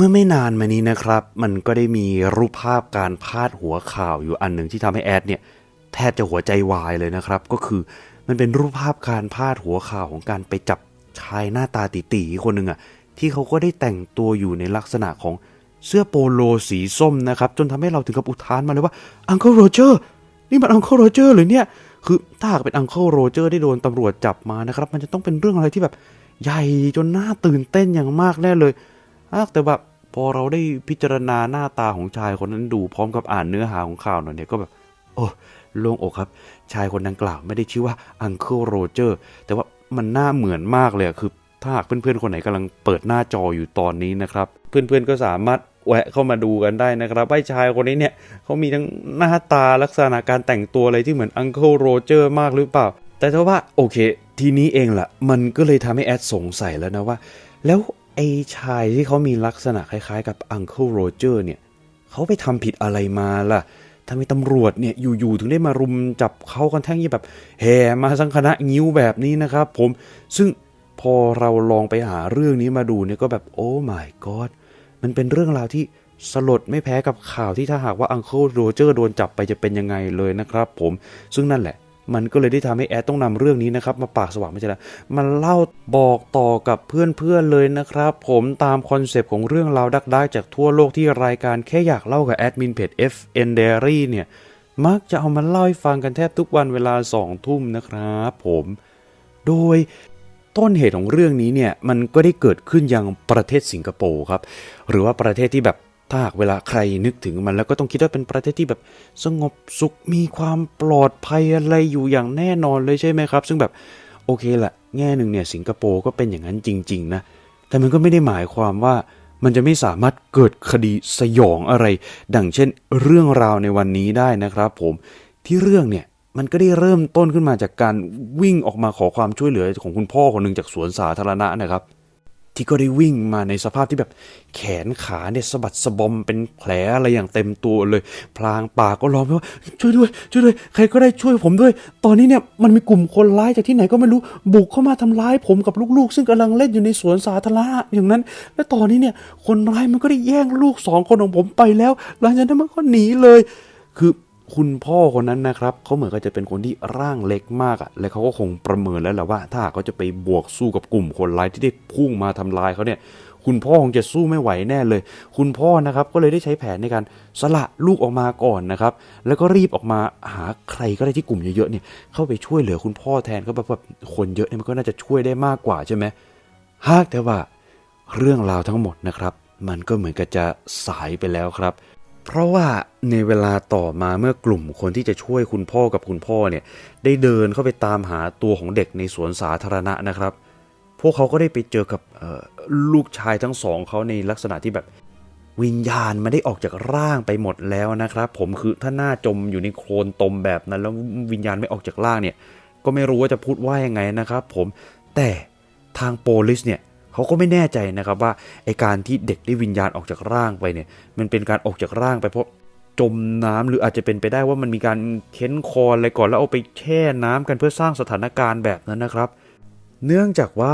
เมื่อไม่นานมานี้นะครับ มันก็ได้มีรูปภาพการพาดหัวข่าวอยู่อันหนึ่งที่ทำให้แอดเนี่ยแทบจะหัวใจวายเลยนะครับ ก็คือมันเป็นรูปภาพการพาดหัวข่าวของการไปจับชายหน้าตาตีๆคนหนึ่งอะที่เขาก็ได้แต่งตัวอยู่ในลักษณะของเสื้อโปโลสีส้มนะครับ จนทำให้เราถึงกับอุทานมาเลยว่าอังเคิลโรเจอร์นี่มันอังเคิลโรเจอร์หรือเนี่ย คือถ้าหากเป็นอังเคิลโรเจอร์ได้โดนตำรวจจับมานะครับ มันจะต้องเป็นเรื่องอะไรที่แบบใหญ่จนน่าตื่นเต้นอย่างมากแน่เลย อ้าวแต่แบบพอเราได้พิจารณาหน้าตาของชายคนนั้นดูพร้อมกับอ่านเนื้อหาของข่าวหน่อยเนี่ยก็แบบ โอ้โล่งอกครับ ชายคนดังกล่าวไม่ได้ชื่อว่าอังเคิลโรเจอร์แต่ว่ามันหน้าเหมือนมากเลยคือถ้าหากเพื่อนๆ คนไหนกำลังเปิดหน้าจออยู่ตอนนี้นะครับ เพื่อนๆก็สามารถแวะเข้ามาดูกันได้นะครับว่าชายคนนี้เนี่ยเขามีทั้งหน้าตาลักษณะการแต่งตัวอะไรที่เหมือนอังเคิลโรเจอร์มากหรือเปล่า แต่ถ้าว่าโอเค ทีนี้เองล่ะ มันก็เลยทำให้แอดสงสัยแล้วนะว่า แล้ว ไอ้ชายที่เขามีลักษณะคล้ายๆ กับอังเคิลโรเจอร์เนี่ยเขาไปทำผิดอะไรมาล่ะทำไมตำรวจเนี่ยอยู่ๆถึงได้มารุมจับเขากันแท่งยี่แบบแห่มาสังคณะงิ้วแบบนี้นะครับผมซึ่งพอเราลองไปหาเรื่องนี้มาดูเนี่ยก็แบบโอ้ my god มันเป็นเรื่องราวที่สลดไม่แพ้กับข่าวที่ถ้าหากว่าอังเคิลโรเจอร์โดนจับไปจะเป็นยังไงเลยนะครับผมซึ่งนั่นแหละ มันก็เลยได้ทำให้แอดต้องนำเรื่องนี้นะครับมาปากสว่างไม่ใช่ล้วมันเล่าบอกต่อกับเพื่อนๆเลยนะครับ ผมตามคอนเซปต์ของเรื่องราวดักได้จากทั่วโลกที่รายการแค่อยากเล่ากับแอดมินเพจ FN Diary เนี่ยมักจะเอามาเล่าให้ฟังกันแทบทุกวันเวลา2ทุ่มนะครับผมโดยต้นเหตุของเรื่องนี้เนี่ยมันก็ได้เกิดขึ้นยังประเทศสิงคโปร์ครับ หรือว่าประเทศที่แบบ ถ้าหากเวลาใครนึกถึงมันแล้วก็ต้องคิดว่าเป็นประเทศที่แบบสงบสุขมีความปลอดภัยอะไรอยู่อย่างแน่นอนเลยใช่ไหมครับ ซึ่งแบบโอเคละแง่หนึ่งเนี่ยสิงคโปร์ก็เป็นอย่างนั้นจริง ๆ นะ แต่มันก็ไม่ได้หมายความว่ามันจะไม่สามารถเกิดคดีสยองอะไร ดังเช่นเรื่องราวในวันนี้ได้นะครับผมที่เรื่องเนี่ยมันก็ได้เริ่มต้นขึ้นมาจากการวิ่งออกมาขอความช่วยเหลือของคุณพ่อคนหนึ่งจากสวนสาธารณะนะครับ ที่ก็ได้วิ่งมาในสภาพที่แบบแขนขาเนี่ยสะบัดสะบอมเป็นแผลอะไรอย่างเต็มตัวเลย พลางปากก็ร้องไปว่าช่วยด้วยช่วยด้วย ใครก็ได้ช่วยผมด้วย ตอนนี้เนี่ยมันมีกลุ่มคนร้ายจากที่ไหนก็ไม่รู้บุกเข้ามาทำร้ายผมกับลูกๆ ซึ่งกำลังเล่นอยู่ในสวนสาธารณะอย่างนั้น และตอนนี้เนี่ยคนร้ายมันก็ได้แย่งลูกสองคนของผมไปแล้ว หลังจากนั้นมันก็หนีเลย คือ คุณพ่อคนนั้นนะครับเขาเหมือนกับจะเป็นคนที่ร่างเล็กมากอะ่ะและเขาก็คงประเมินแล้วแหละว่า ถ้าเขาจะไปบวกสู้กับกลุ่มคนร้ายที่ได้พุ่งมาทำลายเขาเนี่ยคุณพ่อคงจะสู้ไม่ไหวแน่เลย คุณพ่อนะครับก็เลยได้ใช้แผนในการสละลูกออกมาก่อนนะครับ แล้วก็รีบออกมาหาใครก็ได้ที่กลุ่มเยอะๆเนี่ยเข้าไปช่วยเหลือคุณพ่อแทนก็แบบแบบคนเยอะเนี่ยมันก็น่าจะช่วยได้มากกว่าใช่ไหมหากแต่ว่าเรื่องราวทั้งหมดนะครับ มันก็เหมือนกับจะสายไปแล้วครับ เพราะว่าในเวลาต่อมาเมื่อกลุ่มคนที่จะช่วยคุณพ่อกับคุณพ่อเนี่ยได้เดินเข้าไปตามหาตัวของเด็กในสวนสาธารณะนะครับ พวกเขาก็ได้ไปเจอกับลูกชายทั้งสองเขาในลักษณะที่แบบวิญญาณมันได้ออกจากร่างไปหมดแล้วนะครับ ผมคือถ้าหน้าจมอยู่ในโคลนตมแบบนั้น แล้ววิญญาณไม่ออกจากร่างเนี่ยก็ไม่รู้ว่าจะพูดว่ายังไงนะครับ ผมแต่ทางโปลิสเนี่ย เขาก็ไม่แน่ใจนะครับว่าไอการที่เด็กได้วิญญาณออกจากร่างไปเนี่ย มันเป็นการออกจากร่างไปเพราะจมน้ำหรืออาจจะเป็นไปได้ว่ามันมีการเค้นคออะไรก่อนแล้วเอาไปแช่น้ำกันเพื่อสร้างสถานการณ์แบบนั้นนะครับ เนื่องจากว่า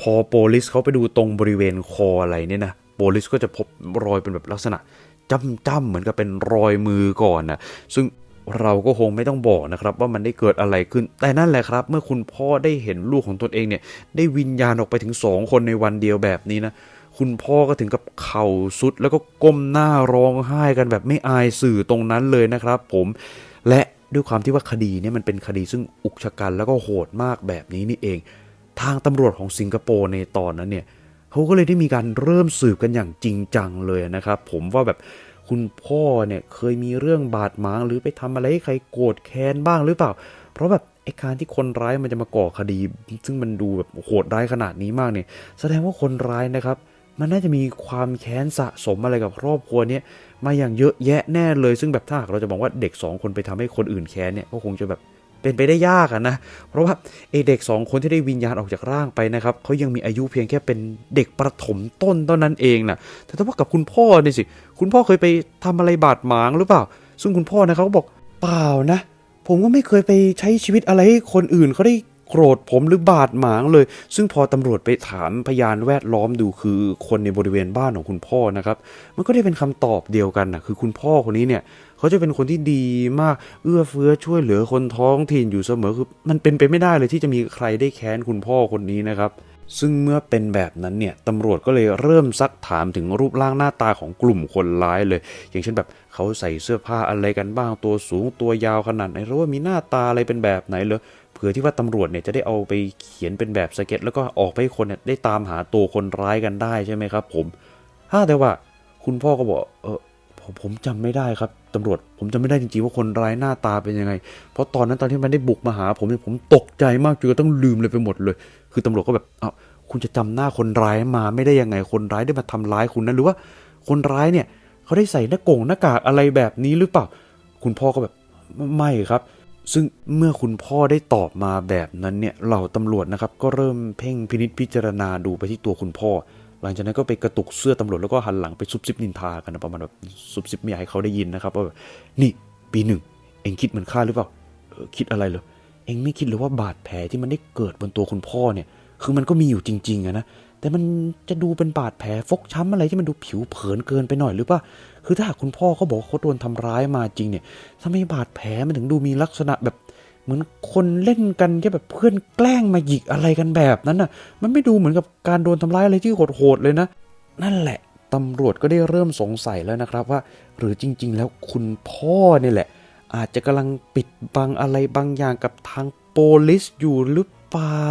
พอโปลิสเขาไปดูตรงบริเวณคออะไรเนี่ยนะโปลิสก็จะพบรอยเป็นแบบลักษณะจ้ำๆเหมือนกับเป็นรอยมือก่อนนะซึ่ง เราก็คงไม่ต้องบอกนะครับว่ามันได้เกิดอะไรขึ้น แต่นั่นแหละครับ เมื่อคุณพ่อได้เห็นลูกของตนเองเนี่ยได้วิญญาณออกไปถึงสองคนในวันเดียวแบบนี้นะคุณพ่อก็ถึงกับเข่าสุด แล้วก็ก้มหน้าร้องไห้กันแบบไม่อายสื่อตรงนั้นเลยนะครับ ผมและด้วยความที่ว่าคดีเนี่ยมันเป็นคดีซึ่งอุกชะกันแล้วก็โหดมากแบบนี้นี่เอง ทางตำรวจของสิงคโปร์ในตอนนั้นเนี่ยเขาก็เลยได้มีการเริ่มสืบกันอย่างจริงจังเลยนะครับ ผมว่าแบบ คุณพ่อเนี่ยเคยมีเรื่องบาดหมางหรือไปทำอะไรให้ใครโกรธแค้นบ้างหรือเปล่า เพราะแบบไอ้การที่คนร้ายมันจะมาก่อคดี ซึ่งมันดูแบบโหดร้ายขนาดนี้มากเนี่ย แสดงว่าคนร้ายนะครับ มันน่าจะมีความแค้นสะสมอะไรกับครอบครัวเนี้ยมาอย่างเยอะแยะแน่เลย ซึ่งแบบถ้าหากเราจะบอกว่าเด็กสองคนไปทำให้คนอื่นแค้นเนี่ยก็คงจะแบบ เป็นไปได้ยากอะนะ เพราะว่าเอเด็กสองคนที่ได้วิญญาณออกจากร่างไปนะครับเขายังมีอายุเพียงแค่เป็นเด็กประถมต้นเท่านั้นเองนะแต่ถ้าว่ากับคุณพ่อเนี่ยสิ คุณพ่อเคยไปทำอะไรบาดหมางหรือเปล่า ซึ่งคุณพ่อนะเขาก็บอกเปล่านะ ผมก็ไม่เคยไปใช้ชีวิตอะไรให้คนอื่นเขาได้ โกรธผมหรือบาดหมางเลย ซึ่งพอตำรวจไปถามพยานแวดล้อมดูคือคนในบริเวณบ้านของคุณพ่อนะครับ มันก็ได้เป็นคำตอบเดียวกันนะคือคุณพ่อคนนี้เนี่ยเขาจะเป็นคนที่ดีมากเอื้อเฟื้อช่วยเหลือคนท้องถิ่นอยู่เสมอคือมันเป็นไปไม่ได้เลยที่จะมีใครได้แค้นคุณพ่อคนนี้นะครับซึ่งเมื่อเป็นแบบนั้นเนี่ยตำรวจก็เลยเริ่มซักถามถึงรูปร่างหน้าตาของกลุ่มคนร้ายเลย อย่างเช่นแบบเขาใส่เสื้อผ้าอะไรกันบ้างตัวสูงตัวยาวขนาดไหนหรือว่ามีหน้าตาอะไรเป็นแบบไหนเลย ผื่อที่ว่าตำรวจเนี่ยจะได้เอาไปเขียนเป็นแบบสเก็ต แล้วก็ออกไปให้คนเนี่ยได้ตามหาตัวคนร้ายกันได้ใช่ไหมครับ ผมถ้าแต่ว่าคุณพ่อก็บอก เออผมผมจำไม่ได้ครับตำรวจ ผมจำไม่ได้จริงๆว่าคนร้ายหน้าตาเป็นยังไง เพราะตอนนั้นตอนที่มันได้บุกมาหา ผมเนี่ยผมตกใจมากจนกระทั่งลืมเลยไปหมดเลย คือตำรวจก็แบบอ้าวคุณจะจำหน้าคนร้ายมาไม่ได้ยังไงคนร้ายได้มาทำร้ายคุณนะหรือว่าคนร้ายเนี่ยเขาได้ใส่หน้ากงหน้ากากอะไรแบบนี้หรือเปล่า คุณพ่อก็แบบไม่ครับ ซึ่งเมื่อคุณพ่อได้ตอบมาแบบนั้นเนี่ยเหล่าตำรวจนะครับ ก็เริ่มเพ่งพินิษพิจารณาดูไปที่ตัวคุณพ่อ หลังจากนั้นก็ไปกระตุกเสื้อตำรวจแล้วก็หันหลังไปซุบซิบนินทากันนะประมาณแบบซุบซิบไม่อยากให้เขาได้ยินนะครับว่าแบบนี่ปีหนึ่ง เองคิดเหมือนข้าหรือเปล่าออคิดอะไรเหรอเองไม่คิดหรือว่าบาดแผลที่มันได้เกิดบนตัวคุณพ่อเนี่ย คือมันก็มีอยู่จริงๆอะนะ แต่มันจะดูเป็นบาดแผลฟกช้ำอะไรที่มันดูผิวเผินเกินไปหน่อยหรือเปล่าคือถ้าหากคุณพ่อเขาบอกเขาโดนทำร้ายมาจริงเนี่ยทำไมบาดแผลมันถึงดูมีลักษณะแบบเหมือนคนเล่นกันแค่แบบเพื่อนแกล้งมาหยิกอะไรกันแบบนั้นน่ะ มันไม่ดูเหมือนกับการโดนทำร้ายอะไรที่โหดๆเลยนะ นั่นแหละตำรวจก็ได้เริ่มสงสัยแล้วนะครับว่า หรือจริง ๆ แล้วคุณพ่อเนี่ยแหละ อาจจะกำลังปิดบังอะไรบางอย่างกับทางโปลิสอยู่หรือ เปล่า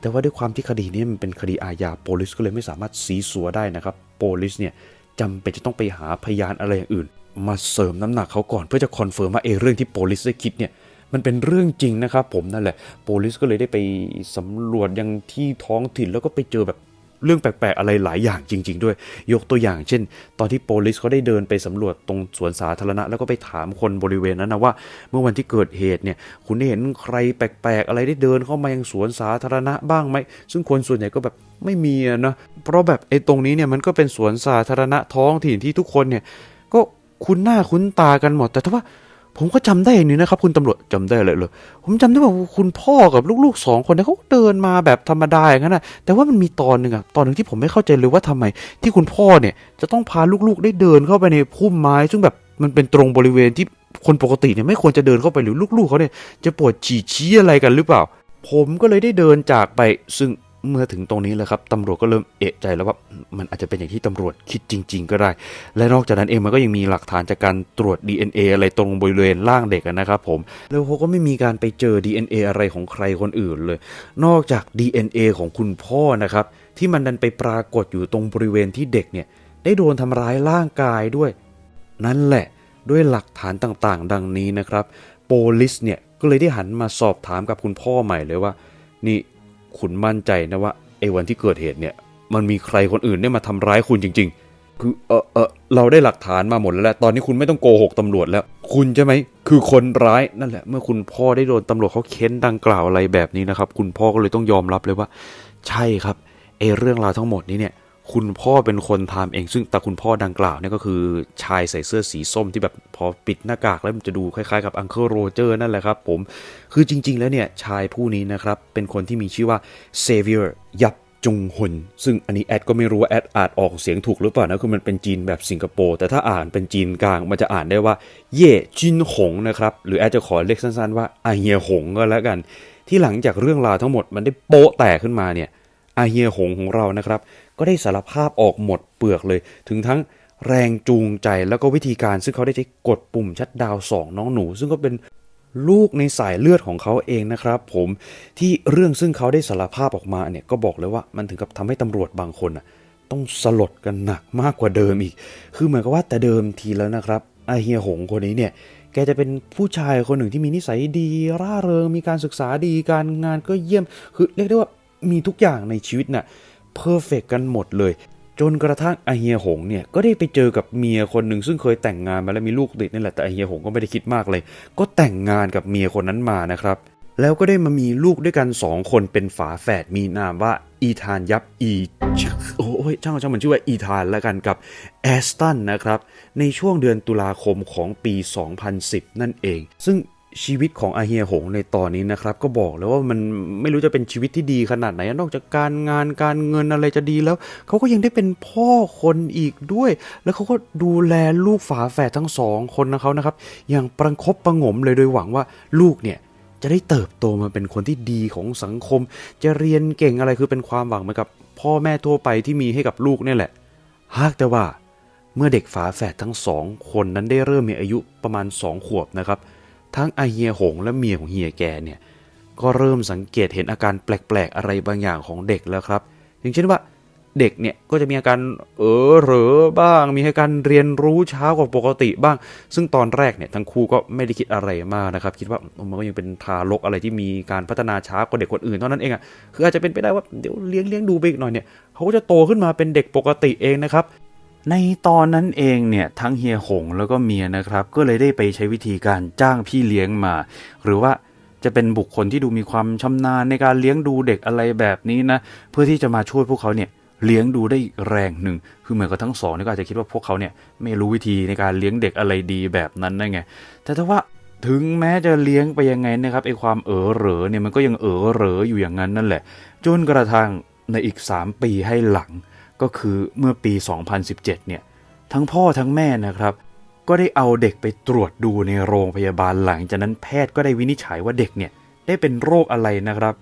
แต่ว่าด้วยความที่คดีนี้มันเป็นคดีอาญาโปลิสก็เลยไม่สามารถสีสัวได้นะครับโปลิสเนี่ยจำเป็นจะต้องไปหาพยานอะไรอย่างอื่น มาเสริมน้ำหนักเขาก่อนเพื่อจะคอนเฟิร์มว่าเออเรื่องที่โปลิสได้คิดเนี่ยมันเป็นเรื่องจริงนะครับผมนั่นแหละโปลิสก็เลยได้ไปสำรวจยังที่ท้องถิ่นแล้วก็ไปเจอแบบ เรื่องแปลกๆอะไรหลายอย่างจริง ๆ ด้วย ยกตัวอย่างเช่น ตอนที่โปลิสเขาได้เดินไปสำรวจตรงสวนสาธารณะ แล้วก็ไปถามคนบริเวณนั้นนะว่า เมื่อวันที่เกิดเหตุเนี่ยคุณได้เห็นใครแปลกๆ อะไรได้เดินเข้ามายังสวนสาธารณะบ้างไหม ซึ่งคนส่วนใหญ่ก็แบบไม่มีนะเพราะแบบไอ้ตรงนี้เนี่ยมันก็เป็นสวนสาธารณะท้องถิ่นที่ทุกคนเนี่ยก็คุ้นหน้าคุ้นตากันหมดแต่ถ้าว่า ผมก็จำได้อย่างนี้นะครับ คุณตำรวจจำได้เลยเลยผมจำได้ว่าคุณพ่อกับลูกๆสองคนเนี่ยเขาเดินมาแบบธรรมดาอย่างนั้นนะแต่ว่ามันมีตอนหนึ่งอะตอนหนึ่งที่ผมไม่เข้าใจเลยว่าทำไม ที่คุณพ่อเนี่ยจะต้องพาลูกๆได้เดินเข้าไปในพุ่มไม้ ซึ่งแบบมันเป็นตรงบริเวณที่คนปกติเนี่ยไม่ควรจะเดินเข้าไปหรือลูกๆเขาเนี่ยจะปวดฉี่ชี้อะไรกันหรือเปล่า ผมก็เลยได้เดินจากไปซึ่ง เมื่อถึงตรงนี้แหละครับตำรวจก็เริ่มเอะใจแล้วว่ามันอาจจะเป็นอย่างที่ตำรวจคิดจริง ๆ ก็ได้ และนอกจากนั้นเองมันก็ยังมีหลักฐานจากการตรวจ DNA อะไรตรงบริเวณร่างเด็กนะครับผมแล้วเขาก็ไม่มีการไปเจอ DNA อะไรของใครคนอื่นเลย นอกจาก DNA ของคุณพ่อนะครับที่มันดันไปปรากฏอยู่ตรงบริเวณที่เด็กเนี่ยได้โดนทำร้ายร่างกายด้วย นั่นแหละด้วยหลักฐานต่างๆ ดังนี้นะครับโปลิสเนี่ยก็เลยได้หันมาสอบถามกับคุณพ่อใหม่เลยว่า นี่ คุณมั่นใจนะว่าไอ้วันที่เกิดเหตุเนี่ย มันมีใครคนอื่นได้มาทำร้ายคุณจริง ๆ คือเออเออเราได้หลักฐานมาหมดแล้วแหละตอนนี้คุณไม่ต้องโกหกตำรวจแล้ว คุณใช่ไหมคือคนร้ายนั่นแหละ เมื่อคุณพ่อได้โดนตำรวจเขาเค้นดังกล่าวอะไรแบบนี้นะครับ คุณพ่อก็เลยต้องยอมรับเลยว่า ใช่ครับไอ้เรื่องราวทั้งหมดนี้เนี่ย คุณพ่อเป็นคนทำเอง ซึ่งแต่คุณพ่อดังกล่าวเนี่ยก็คือชายใส่เสื้อสีส้มที่แบบพอปิดหน้ากากแล้วมันจะดูคล้ายๆกับอังเคิลโรเจอร์นั่นแหละครับผมคือจริง ๆ แล้วเนี่ยชายผู้นี้นะครับเป็นคนที่มีชื่อว่าเซเวียร์ยับจงฮุนซึ่งอันนี้แอดก็ไม่รู้ว่าแอดอ่านออกเสียงถูกหรือเปล่านะคือมันเป็นจีนแบบสิงคโปร์แต่ถ้าอ่านเป็นจีนกลางมันจะอ่านได้ว่า เย่จินหงนะครับหรือแอดจะขอเรียกสั้นๆว่าอาเฮียหงก็แล้วกัน ที่หลังจากเรื่องราวทั้งหมดมันได้โป๊ะแตกขึ้นมาเนี่ยอาเฮียหงของเรานะครับ ก็ได้สารภาพออกหมดเปลือกเลย ถึงทั้งแรงจูงใจแล้วก็วิธีการซึ่งเขาได้ใช้กดปุ่มชัดดาวสองน้องหนู ซึ่งก็เป็นลูกในสายเลือดของเขาเองนะครับผมที่เรื่องซึ่งเขาได้สารภาพออกมาเนี่ยก็บอกเลยว่ามันถึงกับทำให้ตำรวจบางคนน่ะต้องสลดกันหนักมากกว่าเดิมอีก คือเหมือนกับว่าแต่เดิมทีแล้วนะครับอเฮียหงคนนี้เนี่ยแกจะเป็นผู้ชายคนหนึ่งที่มีนิสัยดี ร่าเริงมีการศึกษาดีการงานก็เยี่ยม คือเรียกได้ว่ามีทุกอย่างในชีวิตน่ะ เพอร์เฟกกันหมดเลย จนกระทั่งอาเฮียหงเนี่ยก็ได้ไปเจอกับเมียคนหนึ่งซึ่งเคยแต่งงานมาแล้วมีลูกติดนี่แหละแต่อาเฮียหงก็ไม่ได้คิดมากเลย ก็แต่งงานกับเมียคนนั้นมานะครับ แล้วก็ได้มามีลูกด้วยกันสองคนเป็นฝาแฝดมีนามว่าอีธานยับอีโอ้ยช่างช่างมันชื่อว่าอีธานแล้วกันกับแอสตันนะครับ ในช่วงเดือนตุลาคมของปี 2010 นั่นเอง ซึ่ง ชีวิตของอาเฮียหงในตอนนี้นะครับ ก็บอกแล้วว่ามันไม่รู้จะเป็นชีวิตที่ดีขนาดไหน นอกจากการงานการเงินอะไรจะดีแล้ว เขาก็ยังได้เป็นพ่อคนอีกด้วย แล้วเขาก็ดูแลลูกฝาแฝดทั้งสองคนนะเขานะครับ อย่างประคบประงมเลยโดยหวังว่าลูกเนี่ยจะได้เติบโตมาเป็นคนที่ดีของสังคม จะเรียนเก่งอะไรคือเป็นความหวังเหมือนกับ พ่อแม่ทั่วไปที่มีให้กับลูกนี่แหละ หากแต่ว่าเมื่อเด็กฝาแฝดทั้งสองคนนั้นได้เริ่มมีอายุประมาณสองขวบนะครับ ทั้งอเฮียหงและเมียของเฮียแกเนี่ยก็เริ่มสังเกตเห็นอาการแปลกๆอะไรบางอย่างของเด็กแล้วครับ อย่างเช่นว่าเด็กเนี่ยก็จะมีอาการเออเหรอบ้าง มีอาการเรียนรู้ช้ากว่าปกติบ้าง ซึ่งตอนแรกเนี่ยทั้งคู่ก็ไม่ได้คิดอะไรมากนะครับ คิดว่ามันก็ยังเป็นทารกอะไรที่มีการพัฒนาช้ากว่าเด็กคนอื่นเท่านั้นเองอะ่ะคืออาจจะเป็นไปได้ว่าเดี๋ยวเลี้ยงเลี้ยงดูไปอีกหน่อยเนี่ยเขาก็จะโตขึ้นมาเป็นเด็กปกติเองนะครับ ในตอนนั้นเองเนี่ยทั้งเฮียหงแล้วก็เมียนะครับ ก็เลยได้ไปใช้วิธีการจ้างพี่เลี้ยงมา หรือว่าจะเป็นบุคคลที่ดูมีความชำนาญในการเลี้ยงดูเด็กอะไรแบบนี้นะเพื่อที่จะมาช่วยพวกเขาเนี่ยเลี้ยงดูได้แรงหนึ่ง คือเหมือนกับทั้งสองนี่ก็อาจจะคิดว่าพวกเขาเนี่ยไม่รู้วิธีในการเลี้ยงเด็กอะไรดีแบบนั้นนั่นไง แต่ถ้าว่าถึงแม้จะเลี้ยงไปยังไงนะครับไอความเออเหรอเนี่ยมันก็ยังเออเหรออยู่อย่างนั้นนั่นแหละ จนกระทั่งในอีก 3 ปีให้หลัง ก็คือเมื่อปี 2017 เนี่ย ทั้งพ่อทั้งแม่นะครับ ก็ได้เอาเด็กไปตรวจดูในโรงพยาบาลหลังจากนั้นแพทย์ก็ได้วินิจฉัยว่าเด็กเนี่ยได้เป็นโรคอะไรนะครับ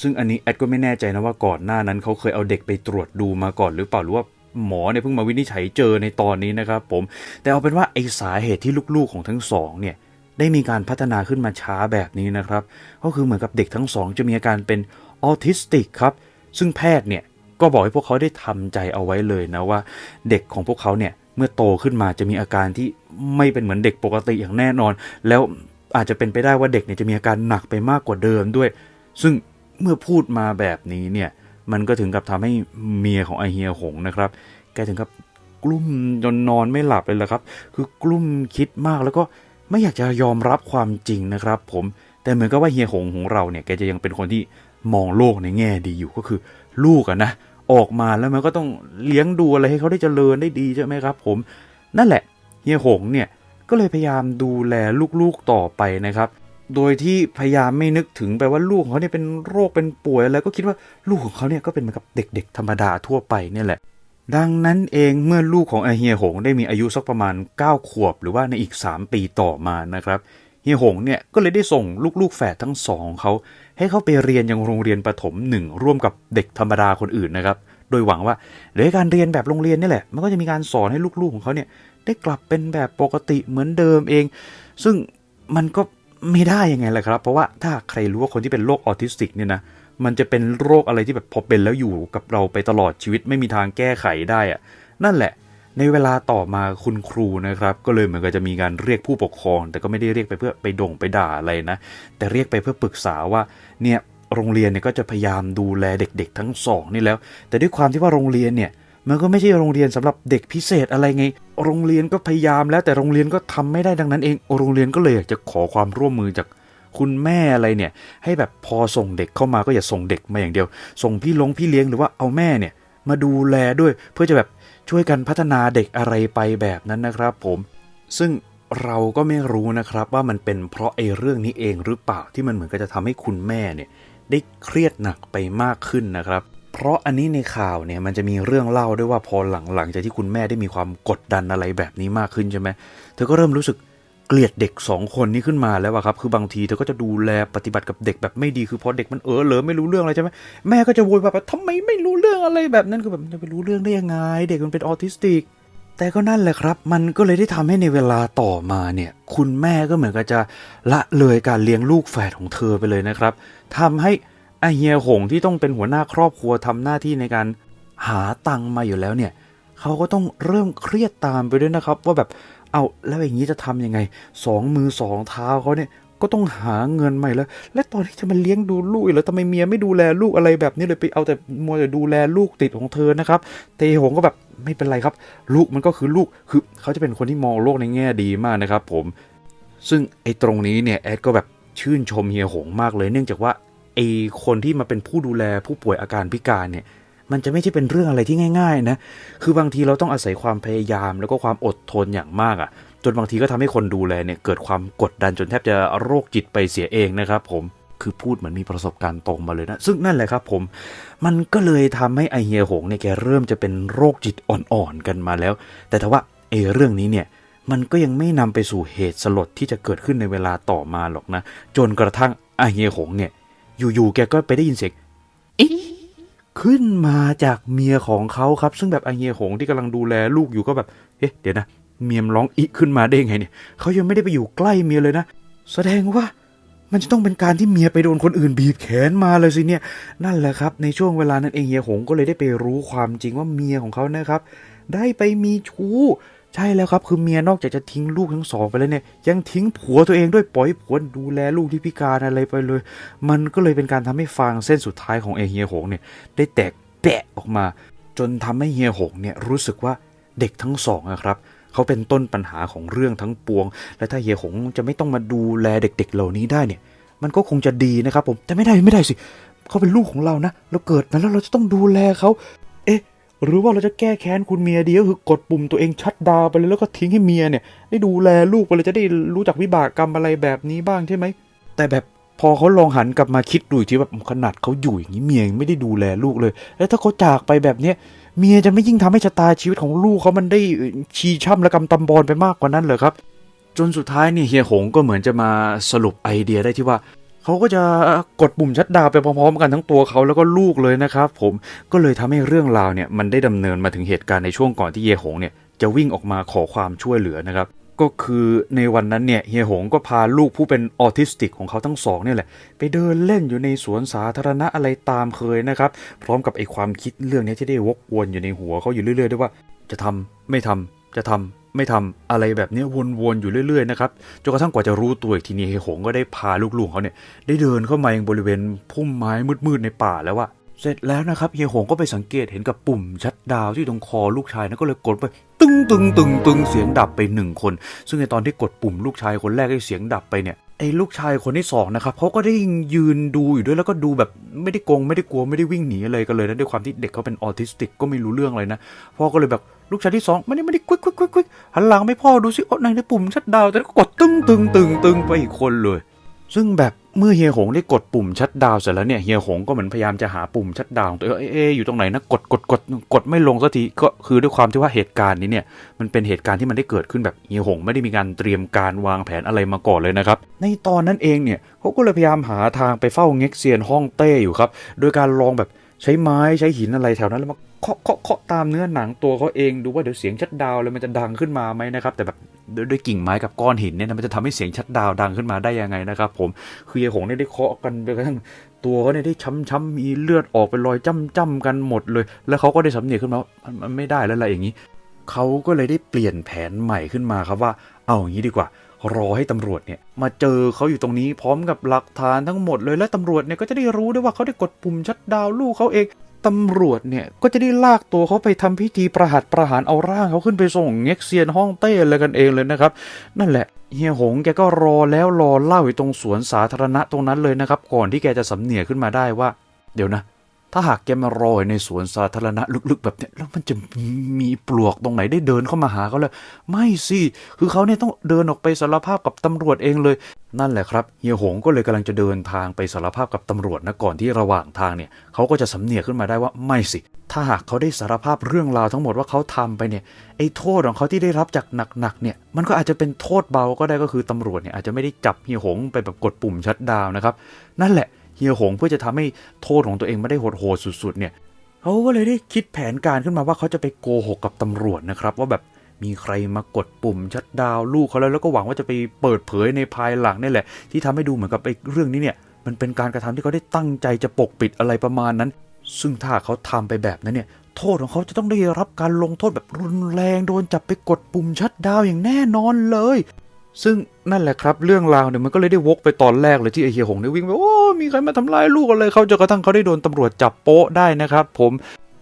ซึ่งอันนี้แอดก็ไม่แน่ใจนะว่าก่อนหน้านั้นเขาเคยเอาเด็กไปตรวจดูมาก่อนหรือเปล่าหรือว่าหมอเนี่ยเพิ่งมาวินิจฉัยเจอในตอนนี้นะครับผม แต่เอาเป็นว่าไอสาเหตุที่ลูกๆของทั้งสองเนี่ยได้มีการพัฒนาขึ้นมาช้าแบบนี้นะครับ ก็คือเหมือนกับเด็กทั้งสองจะมีอาการเป็นออทิสติกครับ ซึ่งแพทย์เนี่ย ก็บอกให้พวกเขาได้ทำใจเอาไว้เลยนะว่า เด็กของพวกเขาเนี่ยเมื่อโตขึ้นมาจะมีอาการที่ไม่เป็นเหมือนเด็กปกติอย่างแน่นอน แล้วอาจจะเป็นไปได้ว่าเด็กเนี่ยจะมีอาการหนักไปมากกว่าเดิมด้วย ซึ่งเมื่อพูดมาแบบนี้เนี่ยมันก็ถึงกับทำให้เมียของไอเฮียหงนะครับแกถึงกับกลุ้มจนนอนไม่หลับเลยละครับ คือกลุ้มคิดมากแล้วก็ไม่อยากจะยอมรับความจริงนะครับ ผมแต่เหมือนกับว่าเฮียหงของเราเนี่ยแกจะยังเป็นคนที่มองโลกในแง่ดีอยู่ก็คือ ลูกอะนะ ออกมาแล้วมันก็ต้องเลี้ยงดูอะไรให้เขาได้เจริญได้ดีใช่ไหมครับ ผม นั่นแหละเฮียหงเนี่ยก็เลยพยายามดูแลลูกๆต่อไปนะครับ โดยที่พยายามไม่นึกถึงไปว่าลูกของเขาเนี่ยเป็นโรคเป็นป่วยแล้วก็คิดว่าลูกของเขาเนี่ยก็เป็นเหมือนกับเด็ก ๆ ธรรมดาทั่วไปเนี่ยแหละ ดังนั้นเองเมื่อลูกของเฮียหงได้มีอายุสักประมาณ 9 ขวบ หรือว่าในอีก 3 ปีต่อมานะครับเฮียหงเนี่ยก็เลยได้ส่งลูกๆแฝดทั้งสองเขา ให้เขาไปเรียนยังโรงเรียนประถมหนึ่งร่วมกับเด็กธรรมดาคนอื่นนะครับ โดยหวังว่าโดยการเรียนแบบโรงเรียนนี่แหละ มันก็จะมีการสอนให้ลูกๆของเขาเนี่ยได้กลับเป็นแบบปกติเหมือนเดิมเอง ซึ่งมันก็ไม่ได้ยังไงล่ะครับ เพราะว่าถ้าใครรู้ว่าคนที่เป็นโรคออทิสติกเนี่ยนะมันจะเป็นโรคอะไรที่แบบพอเป็นแล้วอยู่กับเราไปตลอดชีวิตไม่มีทางแก้ไขได้อะนั่นแหละ ในเวลาต่อมาคุณครูนะครับ ก็เลยเหมือนกับจะมีการเรียกผู้ปกครอง แต่ก็ไม่ได้เรียกไปเพื่อไปด่งไปด่าอะไรนะ แต่เรียกไปเพื่อปรึกษาว่าเนี่ยโรงเรียนเนี่ยก็จะพยายามดูแลเด็ก ๆ ทั้งสองนี่แล้ว แต่ด้วยความที่ว่าโรงเรียนเนี่ยมันก็ไม่ใช่โรงเรียนสำหรับเด็กพิเศษอะไรไง โรงเรียนก็พยายามแล้วแต่โรงเรียนก็ทำไม่ได้ดังนั้นเอง โรงเรียนก็เลยอยากจะขอความร่วมมือจากคุณแม่อะไรเนี่ย ให้แบบพอส่งเด็กเข้ามาก็อย่าส่งเด็กมาอย่างเดียว ส่งพี่ลงพี่เลี้ยงหรือว่าเอาแม่เนี่ยมาดูแลด้วยเพื่อจะแบบ ช่วยกันพัฒนาเด็กอะไรไปแบบนั้นนะครับผม ซึ่งเราก็ไม่รู้นะครับว่ามันเป็นเพราะไอ้เรื่องนี้เองหรือเปล่าที่มันเหมือนก็จะทำให้คุณแม่เนี่ยได้เครียดหนักไปมากขึ้นนะครับ เพราะอันนี้ในข่าวเนี่ยมันจะมีเรื่องเล่าด้วยว่าพอหลังๆจากที่คุณแม่ได้มีความกดดันอะไรแบบนี้มากขึ้นใช่ไหมเธอก็เริ่มรู้สึก เกลียดเด็กสองคนนี้ขึ้นมาแล้วอะครับ คือบางทีเธอก็จะดูแลปฏิบัติกับเด็กแบบไม่ดีคือพอเด็กมันเออเหลอไม่รู้เรื่องอะไรใช่ไหมแม่ก็จะโวยวายแบบทำไมไม่รู้เรื่องอะไรแบบนั้นคือแบบจะไปรู้เรื่องได้ยังไง เด็กมันเป็นออทิสติก แต่ก็นั่นแหละครับ มันก็เลยได้ทำให้ในเวลาต่อมาเนี่ย คุณแม่ก็เหมือนกับจะละเลยการเลี้ยงลูกแฝดของเธอไปเลยนะครับทำให้ไอเฮียหงที่ต้องเป็นหัวหน้าครอบครัวทำหน้าที่ในการหาตังค์มาอยู่แล้วเนี่ยเขาก็ต้องเริ่มเครียดตามไปด้วยนะครับ ว่าแบบ เอาแล้วอย่างนี้จะทำยังไงสองมือสองเท้าเขาเนี่ยก็ต้องหาเงินใหม่แล้ว และตอนที่จะมาเลี้ยงดูลูกอีกแล้วทำไมเมียไม่ดูแลลูกอะไรแบบนี้เลยไปเอาแต่มัวแต่ดูแลลูกติดของเธอนะครับ เตหงก็แบบไม่เป็นไรครับ ลูกมันก็คือลูกคือเขาจะเป็นคนที่มองโลกในแง่ดีมากนะครับ ผม ซึ่งไอ้ตรงนี้เนี่ยแอดก็แบบชื่นชมเฮียหงมากเลย เนื่องจากว่าไอ้คนที่มาเป็นผู้ดูแลผู้ป่วยอาการพิการเนี่ย มันจะไม่ใช่เป็นเรื่องอะไรที่ง่าย ๆ นะ คือบางทีเราต้องอาศัยความพยายามแล้วก็ความอดทนอย่างมากอะ่ะ จนบางทีก็ทำให้คนดูแลเนี่ยเกิดความกดดันจนแทบจะโรคจิตไปเสียเองนะครับผมคือพูดเหมือนมีประสบการณ์ตรงมาเลยนะ ซึ่งนั่นแหละครับผม มันก็เลยทำให้ไอเฮียหงเนี่ยแกเริ่มจะเป็นโรคจิตอ่อนๆกันมาแล้ว แต่ถ้าว่าไอเรื่องนี้เนี่ยมันก็ยังไม่นำไปสู่เหตุสลดที่จะเกิดขึ้นในเวลาต่อมาหรอกนะ จนกระทั่งไอเฮียหงเนี่ยอยู่ๆแกก็ไปได้ยินเสียง ขึ้นมาจากเมียของเขาครับ ซึ่งแบบไอเฮียหงที่กำลังดูแลลูกอยู่ก็แบบเอ๊ะเดี๋ยวนะเมียมร้องอิขึ้นมาได้ไงเนี่ยเขายังไม่ได้ไปอยู่ใกล้เมียเลยนะ แสดงว่ามันจะต้องเป็นการที่เมียไปโดนคนอื่นบีบแขนมาเลยสิเนี่ย นั่นแหละครับ ในช่วงเวลานั้นเองเฮียหงก็เลยได้ไปรู้ความจริงว่าเมียของเขานะครับ ได้ไปมีชู้ ใช่แล้วครับคือเมียนอกจากจะทิ้งลูกทั้งสองไปแล้วเนี่ย ยังทิ้งผัวตัวเองด้วยปล่อยผัวดูแลลูกที่พิการอะไรไปเลย มันก็เลยเป็นการทำให้ฟางเส้นสุดท้ายของเอเฮียหงเนี่ย ได้แตกแปะออกมา จนทำให้เฮียหงเนี่ยรู้สึกว่าเด็กทั้งสองนะครับเขาเป็นต้นปัญหาของเรื่องทั้งปวง และถ้าเฮียหงจะไม่ต้องมาดูแลเด็ก ๆ เหล่านี้ได้เนี่ย มันก็คงจะดีนะครับผมแต่ไม่ได้ไม่ได้สิเขาเป็นลูกของเรานะเราเกิดมาแล้วเราจะต้องดูแลเขาเอ๊ะ หรือว่าเราจะแก้แค้นคุณเมียดีก็คือกดปุ่มตัวเองชัดดาวไปเลยแล้วก็ทิ้งให้เมียเนี่ย ได้ดูแลลูกไปเลยจะได้รู้จักวิบากกรรมอะไรแบบนี้บ้างใช่ไหม แต่แบบพอเขาลองหันกลับมาคิดดูอีกทีแบบขนาดเขาอยู่อย่างนี้เมียยังไม่ได้ดูแลลูกเลย แล้วถ้าเขาจากไปแบบเนี้ยเมียจะไม่ยิ่งทำให้ชะตาชีวิตของลูกเขามันได้ชีช่ำและกำตำบอลไปมากกว่านั้นเหรอครับ จนสุดท้ายเนี่ยเฮียหงก็เหมือนจะมาสรุปไอเดียได้ที่ว่า เขาก็จะกดปุ่มชัดดาวไปพร้อมๆกันทั้งตัวเขาแล้วก็ลูกเลยนะครับผมก็เลยทำให้เรื่องราวเนี่ยมันได้ดำเนินมาถึงเหตุการณ์ในช่วงก่อนที่เยหงเนี่ยจะวิ่งออกมาขอความช่วยเหลือนะครับก็คือในวันนั้นเนี่ยเฮียหงก็พาลูกผู้เป็นออทิสติกของเขาทั้งสองเนี่ยแหละ ไปเดินเล่นอยู่ในสวนสาธารณะอะไรตามเคยนะครับ พร้อมกับไอความคิดเรื่องนี้ที่ได้วกวนอยู่ในหัวเขาอยู่เรื่อยๆด้วยว่า จะทำไม่ทำจะทำ ไม่ทำอะไรแบบนี้วนๆอยู่เรื่อยๆนะครับจนกระทั่งกว่าจะรู้ตัวอีกทีนี้เฮหงก็ได้พาลูกๆเขาเนี่ยได้เดินเข้ามายังบริเวณพุ่มไม้มืดๆในป่าแล้วว่าเสร็จแล้วนะครับเฮียหงก็ไปสังเกตเห็นกับปุ่มชัดดาวที่ตรงคอลูกชายนะก็เลยกดไป ตึงตึงตึงตึงเสียงดับไปหนึ่งคน ซึ่งในตอนที่กดปุ่มลูกชายคนแรกให้เสียงดับไปเนี่ย ไอ้ลูกชายคนที่สองนะครับเขาก็ได้ยืนดูอยู่ด้วยแล้วก็ดูแบบไม่ได้โกงไม่ได้กลัวไม่ได้วิ่งหนีอะไรกันเลยนะด้วยความที่เด็กเขาเป็นออทิสติกก็ไม่รู้เรื่องอะไรนะพ่อก็เลยแบบลูกชายที่สองไม่ได้ไม่ได้ควิกควิกควิกควิกหันหลังไม่พ่อดูสิโอ้ในในปุ่มชัดดาวแต่ก็กดตึงตึงตึงตึงไปอีกคนเลย ซึ่งแบบเมื่อเฮียหงได้กดปุ่มชัดดาวเสร็จแล้วเนี่ยเฮียหงก็เหมือนพยายามจะหาปุ่มชัดดาวตัวเองเอ๊ะเอ๊ะอยู่ตรงไหนนะกดกดกดกดไม่ลงสักทีก็คือด้วยความที่ว่าเหตุการณ์นี้เนี่ยมันเป็นเหตุการณ์ที่มันได้เกิดขึ้นแบบเฮียหงไม่ได้มีการเตรียมการวางแผนอะไรมาก่อนเลยนะครับในตอนนั้นเองเนี่ยเขาก็เลยพยายามหาทางไปเฝ้าเง็กเซียนฮ่องเต้อยู่ครับโดยการลองแบบใช้ไม้ใช้หินอะไรแถวนั้นแล้วมาเคาะเคาะเคาะตามเนื้อหนังตัวเขาเองดูว่าเดี๋ยวเสียงชัดดาวเลยมันจะดังขึ้นมาไหมนะครับแต่แบบ ด้วยด้วยกิ่งไม้กับก้อนหินเนี่ยนะมันจะทำให้เสียงชัดดาวดังขึ้นมาได้ยังไงนะครับผมคือเฮียหงเนี่ยได้เคาะกันจนกระทั่งตัวเขาเนี่ยได้ช้ำๆมีเลือดออกเป็นรอยจ้ำๆกันหมดเลย แล้วเขาก็ได้สำเนียกขึ้นมาว่ามันไม่ได้แล้วอะไรอย่างนี้เขาก็เลยได้เปลี่ยนแผนใหม่ขึ้นมาครับว่าเอาอย่างนี้ดีกว่ารอให้ตำรวจเนี่ยมาเจอเขาอยู่ตรงนี้พร้อมกับหลักฐานทั้งหมดเลยและตำรวจเนี่ยก็จะได้รู้ด้วยว่าเขาได้กดปุ่มชัดดาวลูกเขาเอง ตำรวจเนี่ยก็จะได้ลากตัวเขาไปทำพิธีประหัตประหารเอาร่างเขาขึ้นไปส่งเง็กเซียนฮ่องเต้อะไรกันเองเลยนะครับ นั่นแหละเฮียหงแกก็รอแล้วรอเล่าอยู่ตรงสวนสาธารณะตรงนั้นเลยนะครับ ก่อนที่แกจะสำเนียขึ้นมาได้ว่า เดี๋ยวนะ ถ้าหากแกมารออยู่ในสวนสาธารณะลึกๆ แบบเนี้ยแล้วมันจะมีปลวกตรงไหนได้เดินเข้ามาหาเขาเลย ไม่สิคือเขาเนี่ยต้องเดินออกไปสารภาพกับตำรวจเองเลย นั่นแหละครับเฮียหงก็เลยกำลังจะเดินทางไปสารภาพกับตำรวจนะก่อนที่ระหว่างทางเนี่ยเขาก็จะสำเนียกขึ้นมาได้ว่าไม่สิ ถ้าหากเขาได้สารภาพเรื่องราวทั้งหมดว่าเขาทำไปเนี่ยไอ้โทษของเขาที่ได้รับจากหนักๆเนี่ยมันก็อาจจะเป็นโทษเบาก็ได้ก็คือตำรวจเนี่ยอาจจะไม่ได้จับเฮียหงไปแบบกดปุ่มชัดดาวนะครับนั่นแหละเฮียหงเพื่อจะทำให้โทษของตัวเองไม่ได้โหดๆสุดๆเนี่ยเขาก็เลยได้คิดแผนการขึ้นมาว่าเขาจะไปโกหกกับตำรวจนะครับว่าแบบ มีใครมากดปุ่มชัดดาวลูกเขาแล้วแล้วก็หวังว่าจะไปเปิดเผยในภายหลังนี่แหละ ที่ทำให้ดูเหมือนกับไอ้เรื่องนี้เนี่ย มันเป็นการกระทำที่เขาได้ตั้งใจจะปกปิดอะไรประมาณนั้น ซึ่งถ้าเขาทำไปแบบนั้นเนี่ยโทษของเขาจะต้องได้รับการลงโทษแบบรุนแรงโดนจับไปกดปุ่มชัดดาวอย่างแน่นอนเลย ซึ่งนั่นแหละครับ เรื่องราวเนี่ยมันก็เลยได้วกไปตอนแรกเลยที่ไอเฮียหงได้วิ่งไปโอ้มีใครมาทำร้ายลูกอะไรเขาจนกระทั่งเขาได้โดนตำรวจจับโป๊ะได้นะครับ ผม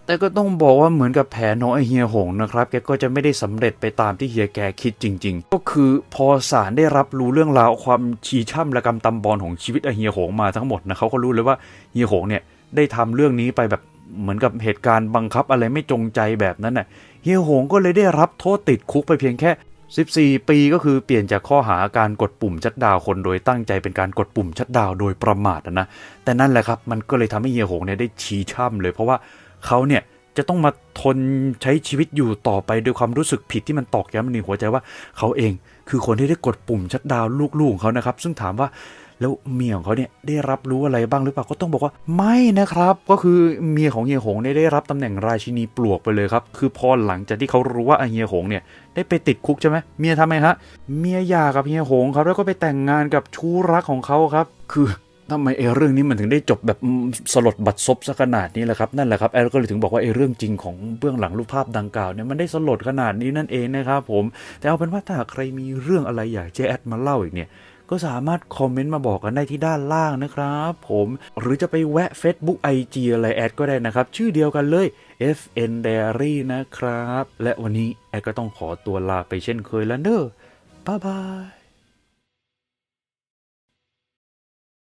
แต่ก็ต้องบอกว่าเหมือนกับแผนของไอเฮียหงนะครับ แกก็จะไม่ได้สำเร็จไปตามที่เฮียแกคิดจริง ๆ ก็คือพอศาลได้รับรู้เรื่องราวความชีช่ำและกำตำบอลของชีวิตไอเฮียหงมาทั้งหมดนะเขาก็รู้เลยว่าเฮียหงเนี่ยได้ทำเรื่องนี้ไปแบบเหมือนกับเหตุการณ์บังคับอะไรไม่จงใจแบบนั้นน่ะเฮียหงก็เลยได้รับโทษติดคุกไปเพียงแค่ 14 ปีก็คือเปลี่ยนจากข้อหาการกดปุ่มชัดดาวน์คนโดยตั้งใจเป็นการกดปุ่มชัดดาวน์โดยประมาทนะแต่นั่นแหละครับมันก็เลยทำให้เฮียหงเนี่ยได้ชี้ช่ำเลยเพราะว่า เขาเนี่ยจะต้องมาทนใช้ชีวิตอยู่ต่อไปด้วยความรู้สึกผิดที่มันตอกย้ำในหัวใจว่าเขาเองคือคนที่ได้กดปุ่มชัดดาวลูกๆของเขานะครับ ซึ่งถามว่าแล้วเมียของเขาเนี่ยได้รับรู้อะไรบ้างหรือเปล่าก็ต้องบอกว่าไม่นะครับ ก็คือเมียของเฮียหงเนี่ยได้รับตำแหน่งราชินีปลวกไปเลยครับ คือพอหลังจากที่เขารู้ว่าเฮียหงเนี่ยได้ไปติดคุกใช่ไหมเมียทำไมฮะเมียหย่ากับเฮียหงเขาแล้วก็ไปแต่งงานกับชู้รักของเขาครับ คือ ทำไมไอ้เรื่องนี้มันถึงได้จบแบบสลดบัดซบซะขนาดนี้แหละครับนั่นแหละครับแอลก็เลยถึงบอกว่าไอ้เรื่องจริงของเบื้องหลังรูปภาพดังกล่าวเนี่ยมันได้สลดขนาดนี้นั่นเองนะครับผมแต่เอาเป็นว่าถ้าใครมีเรื่องอะไรอยากจะแอดมาเล่าอีกเนี่ยก็สามารถคอมเมนต์มาบอกกันได้ที่ด้านล่างนะครับผมหรือจะไปแวะ Facebook IG อะไรแอดก็ได้นะครับ ชื่อเดียวกันเลย FN Diary นะครับ และวันนี้แอดก็ต้องขอตัวลาไปเช่นเคยแล้วเนอะบ๊ายบาย